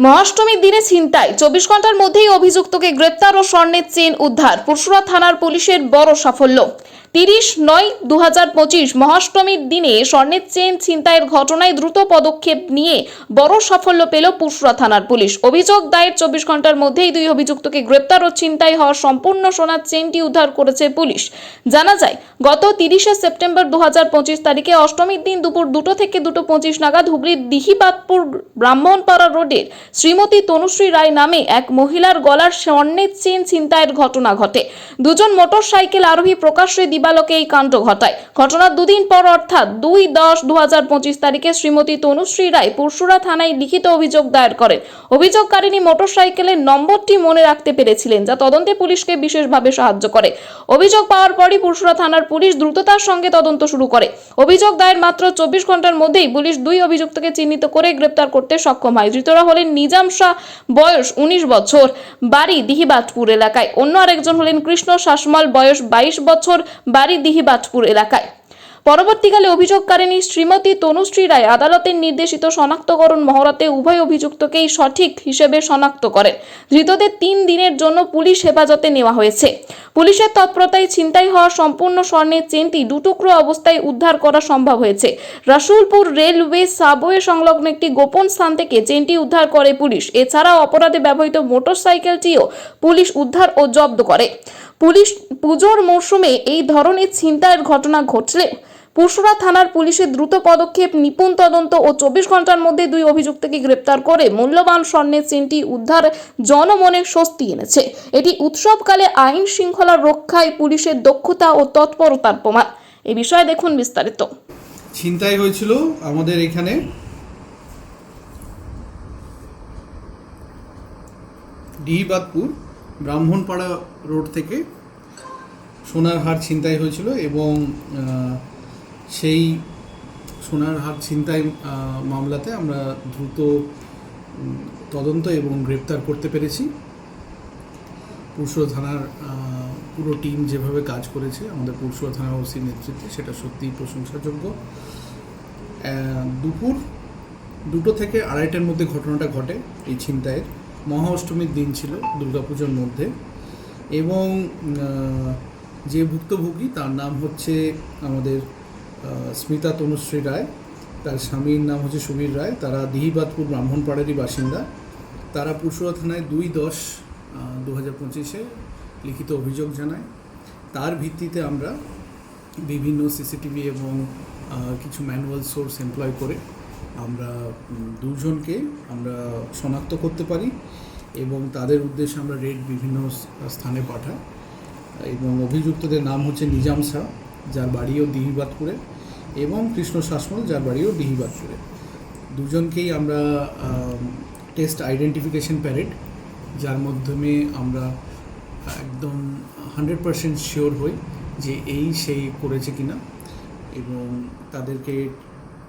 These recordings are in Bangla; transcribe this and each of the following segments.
মহাষ্টমীর দিনে ছিনতাই। চব্বিশ ঘণ্টার মধ্যেই অভিযুক্তকে গ্রেপ্তার ও স্বর্ণের চেন উদ্ধার। পরশুরা থানার পুলিশের বড় সাফল্য। তিরিশ নয় দু হাজার পঁচিশ মহাষ্টমীর দিনে স্বর্ণের চেন ছিনতাইয়ের ঘটনায় দ্রুত পদক্ষেপ নিয়ে বড় সাফল্য পেল পুরসুরা থানার পুলিশ। অভিযোগ, দায়ের চব্বিশ ঘণ্টার মধ্যেই দুই অভিযুক্তকে গ্রেপ্তার ও ছিনতাই হওয়া সম্পূর্ণ সোনার চেনটি উদ্ধার করেছে পুলিশ। জানা যায়, গত তিরিশে সেপ্টেম্বর দু হাজার পঁচিশ তারিখে অষ্টমীর দিন দুপুর দুটো থেকে দুটো পঁচিশ নাগাদ হুগলির দিহিবাদপুর ব্রাহ্মণপাড়া রোডের শ্রীমতী তনুশ্রী রায় নামে এক মহিলার গলার স্বর্ণের চেন ছিনতাইয়ের ঘটনা ঘটে। দুজন মোটর সাইকেল আরোহী প্রকাশ্যে দিবালোকে এই কাণ্ড ঘটায়। ঘটনার দুদিন পর অর্থাৎ দুই দশ দু হাজার পঁচিশ তারিখে শ্রীমতী তনুশ্রী রায় পুরসুরা থানায় লিখিত অভিযোগ দায়ের করেন। অভিযোগকারিনী মোটর সাইকেলের নম্বরটি মনে রাখতে পেরেছিলেন, যা তদন্তে পুলিশকে বিশেষভাবে সাহায্য করে। অভিযোগ পাওয়ার পরই পুরসুরা থানার পুলিশ দ্রুততার সঙ্গে তদন্ত শুরু করে। অভিযোগ দায়ের মাত্র চব্বিশ ঘণ্টার মধ্যেই পুলিশ দুই অভিযুক্তকে চিহ্নিত করে গ্রেপ্তার করতে সক্ষম হয়। ধৃতরা হলেন নিজাম শাহ, বয়স উনিশ বছর, বাড়ি দিহিবাজপুর এলাকায়। অন্য আরেকজন হলেন কৃষ্ণ শাসমল, বয়স বাইশ বছর বাড়ি দিহিবাজপুর এলাকায়। পরবর্তীকালে অভিযোগকারিণী শ্রীমতী তনুশ্রী রায় আদালতের নির্দেশিত শনাক্তকরণ মহড়াতে উভয় অভিযুক্তকেই সঠিক হিসেবে শনাক্ত করেন। ধৃতদের তিন দিনের জন্য পুলিশ হেফাজতে নেওয়া হয়েছে। পুলিশের তৎপরতায় ছিনতাই হওয়া সম্পূর্ণ স্বর্ণের চেনটি দুটুকরো অবস্থায় উদ্ধার করা সম্ভব হয়েছে। রাসুলপুর রেলওয়ে সাবওয়ে সংলগ্ন একটি গোপন স্থান থেকে চেনটি উদ্ধার করে পুলিশ। এছাড়াও অপরাধে ব্যবহৃত মোটরসাইকেলটিও পুলিশ উদ্ধার ও জব্দ করে। পুলিশ পুজোর মরশুমে এই ধরনের ছিনতাইয়ের ঘটনা ঘটলে পুরসুরা থানার পুলিশের দ্রুত পদক্ষেপ, নিপুণ তদন্ত ও চব্বিশ ঘণ্টার মধ্যে দুই অভিযুক্তকে গ্রেপ্তার করে মূল্যবান স্বর্ণের চেনটি উদ্ধার জনমনে স্বস্তি এনেছে। এটি উৎসবকালে আইন শৃঙ্খলা রক্ষায় পুলিশের দক্ষতা ও তৎপরতার প্রমাণ। এ বিষয়ে দেখুন বিস্তারিত। ছিনতাই হয়েছিল আমাদের এখানে। ডিহিবাদপুর ব্রাহ্মণপাড়া রোড থেকে সোনার হার ছিনতাই হয়েছিল এবং সেই সোনার হার ছিনতাই মামলাতে আমরা দ্রুত তদন্ত এবং গ্রেপ্তার করতে পেরেছি। পুরসুরা থানার পুরো টিম যেভাবে কাজ করেছে, আমাদের পুরসুরা থানা ওসির নেতৃত্বে, সেটা সত্যিই প্রশংসাযোগ্য। দুপুর দুটো থেকে আড়াইটার মধ্যে ঘটনাটা ঘটে এই ছিনতাইয়ের। মহা অষ্টমীর দিন ছিল দুর্গাপুজোর মধ্যে। এবং যে ভুক্তভোগী তার নাম হচ্ছে আমাদের স্মিতা তনুশ্রী রায়। তার স্বামীর নাম হচ্ছে সুবীর রায়। তারা দিহিবাদপুর ব্রাহ্মণপাড়ারই বাসিন্দা। তারা পুরসুরা থানায় দুই দশ দু হাজার পঁচিশে লিখিত অভিযোগ জানায়। তার ভিত্তিতে আমরা বিভিন্ন সিসিটিভি এবং কিছু ম্যানুয়াল সোর্স এমপ্লয় করে আমরা দুজনকে আমরা শনাক্ত করতে পারি এবং তাদের উদ্দেশ্যে আমরা রেড বিভিন্ন স্থানে পাঠাই। এবং অভিযুক্তদের নাম হচ্ছে নিজাম শাহ, যার বাড়িও দিহিবাদপুরে, এবং কৃষ্ণ শাসমল, যার বাড়িও দিহিবাদপুরে। দুজনকেই আমরা টেস্ট আইডেন্টিফিকেশন প্যারেড, যার মাধ্যমে আমরা একদম হান্ড্রেড পারসেন্ট শিওর হই যে এই সেই করেছে কিনা। এবং তাদেরকে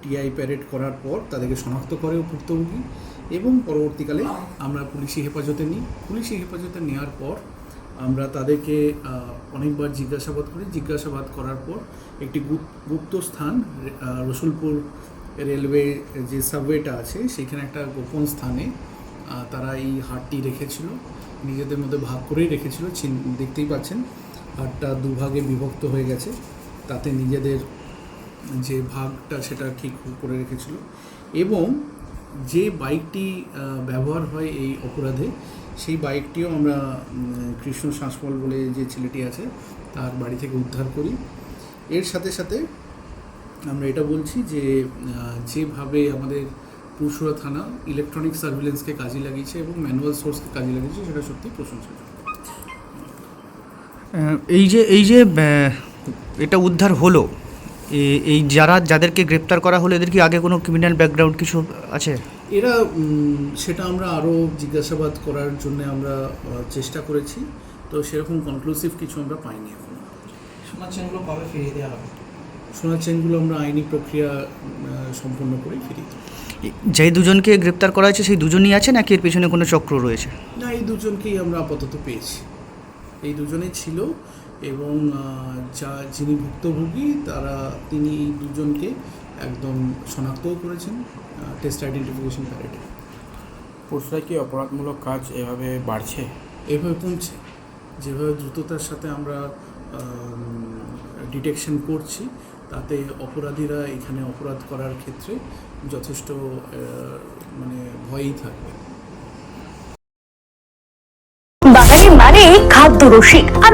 টিআই প্যারেড করার পর তাদেরকে শনাক্ত করে ভুক্তভোগী এবং পরবর্তীকালে আমরা পুলিশি হেফাজতে নিই। পুলিশি হেফাজতে নেওয়ার পর আমরা তাদেরকে অনেকবার জিজ্ঞাসাবাদ করি। জিজ্ঞাসাবাদ করার পর একটি গুপ- গুপ্ত স্থান রসুলপুর রেলওয়ে যে সাবওয়েটা আছে, সেখানে একটা গোপন স্থানে তারা এই হাটটি রেখেছিল। নিজেদের মধ্যে ভাগ করেই রেখেছিল। দেখতেই পাচ্ছেন, হাটটা দুভাগে বিভক্ত হয়ে গেছে। তাতে নিজেদের যে ভাগটা সেটা ঠিক করে রেখেছিল। এবং যে বাইকটি ব্যবহার হয় এই অপরাধে, সেই বাইকটিও আমরা কৃষ্ণ শাসমল বলে যে ছেলেটি আছে, তার বাড়ি থেকে উদ্ধার করি। এর সাথে সাথে আমরা এটা বলছি যে যেভাবে আমাদের পুরসুরা থানা ইলেকট্রনিক সার্ভিলেন্সকে কাজে লাগিয়েছে এবং ম্যানুয়াল সোর্সকে কাজে লাগিয়েছে, সেটা সত্যি প্রশংসাযোগ্য এই যে এই যে এটা উদ্ধার হলো এই যারা যাদেরকে গ্রেপ্তার করা হলো এদের কি আগে কোনো ক্রিমিনাল ব্যাকগ্রাউন্ড কিছু আছে? এরা সেটা আমরা আরও জিজ্ঞাসাবাদ করার জন্য আমরা চেষ্টা করেছি। তো সেরকম কনক্লুসিভ কিছু আমরা পাইনি এখন। সোনার চেনগুলো কবে ফিরিয়ে দেওয়া হবে? সোনার চেনগুলো আমরা আইনি প্রক্রিয়া সম্পন্ন করে ফিরি এ- যেই দুজনকে গ্রেপ্তার করা হয়েছে সেই দুজনই আছে নাকি এর পেছনে কোনো চক্র রয়েছে? না এই দুজনকেই আমরা আপাতত পেয়েছি। এই দুজনেই ছিল। এবং যা যিনি ভুক্তভোগী তারা তিনি এই দুজনকে একদম শনাক্তও করেছেন টেস্ট আইডেন্টিফিকেশন প্যারেডে পরশুরা কি অপরাধমূলক কাজ এভাবে বাড়ছে? এভাবে কমছে। যেভাবে দ্রুততার সাথে আমরা ডিটেকশন করছি তাতে অপরাধীরা এখানে অপরাধ করার ক্ষেত্রে যথেষ্ট মানে ভয়ই থাকবে। বাঙালি মানে খাদ্য রসিক। আর